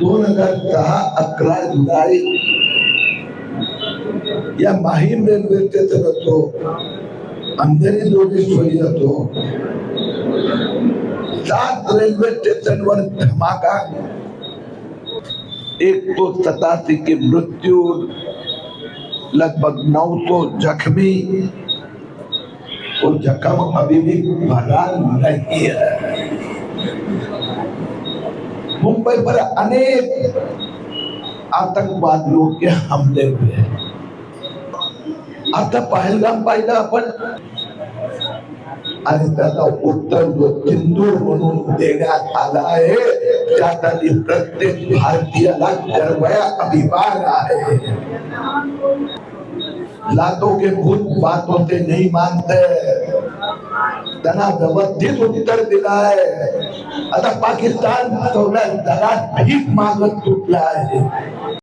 दोन हज़ार दहा अकरा जुलै या माहीम रेल्वे स्टेशन असो अंधेरी जोगेश्वरी असो सात रेल्वे स्टेशनवर धमाका. एक तो सतासी की मृत्यु, लगभग 900 जख्मी. और जख्म अभी भी भरा नहीं है। मुंबई पर अनेक आतंकवादियों के हमले हुए हैं। आता पहलगाम पाहिलं आपण। आणि त्याचा उत्तर जो सिंदूर म्हणून देण्यात आला आहे त्यासाठी प्रत्येक भारतीयाला गर्वया अभिमान आहे। लातों के भूत बातों से नहीं मानते। त्यांना व्यवस्थित उत्तर दिलाय. आता पाकिस्तान थोड्या जगात भीक मागत तुटला आहे